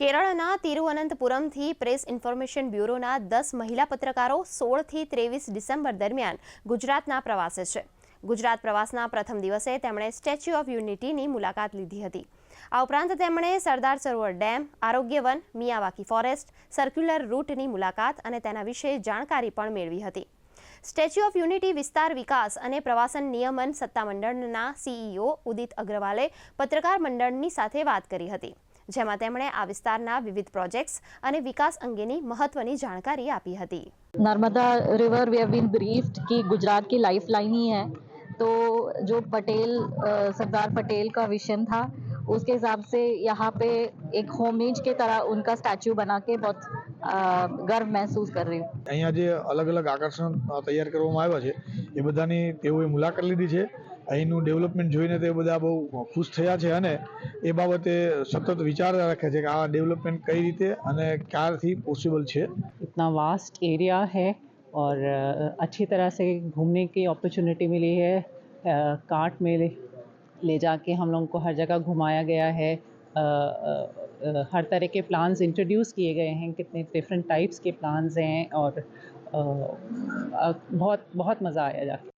કેરળના તિરુવનંતપુરમથી press information બ્યુરોના દસ મહિલા પત્રકારો સોળથી ત્રેવીસ ડિસેમ્બર દરમિયાન ગુજરાતના પ્રવાસે છે. ગુજરાત પ્રવાસના પ્રથમ દિવસે તેમણે સ્ટેચ્યુ ઓફ યુનિટીની મુલાકાત લીધી હતી. આ ઉપરાંત તેમણે Sardar Sarovar dam, Arogyavan, Miyawaki forest, circular રૂટની મુલાકાત અને તેના વિશે જાણકારી પણ મેળવી હતી. સ્ટેચ્યુ ઓફ યુનિટી વિસ્તાર વિકાસ અને પ્રવાસન નિયમન સત્તામંડળના સીઈઓ ઉદિત અગ્રવાલે પત્રકાર મંડળની સાથે વાત કરી હતી. જેમાં તેમણે આ વિસ્તારના વિવિધ પ્રોજેક્ટ્સ અને વિકાસ અંગેની મહત્વની જાણકારી આપી હતી Narmada river we have been briefed कि गुजरात की लाइफ लाइन ही है तो जो पटेल अ, सरदार पटेल का विजन था उसके हिसाब से यहाँ पे एक होमेज के तरह उनका स्टैचू बना के बहुत अ, गर्व महसूस कर रही हूँ અહીંયા જે અલગ અલગ આકર્ષણ અ, તૈયાર કરવામાં આવ્યા છે એ બધાની તેઓએ મુલાકાત લીધી છે અહીંનું ડેવલપમેન્ટ જોઈને તે બધા બહુ ખુશ થયા છે અને એ બાબતે સતત વિચાર રાખે છે કે આ ડેવલપમેન્ટ કઈ રીતે અને ક્યારથી પોસિબલ છે इतना वास्ट एरिया है और अ, अच्छी तरह से घूमने की अपॉर्चुनिटी मिली है अ, कार्ट में ले, जाके हम लोगों को हर जगह घुमाया गया है। आ, आ, हर तरह के प्लान्स इंट्रोड्यूस किए गए हैं कितने डिफरेंट टाइप्स के प्लान्स हैं और बहुत बहुत मज़ा आया जाके।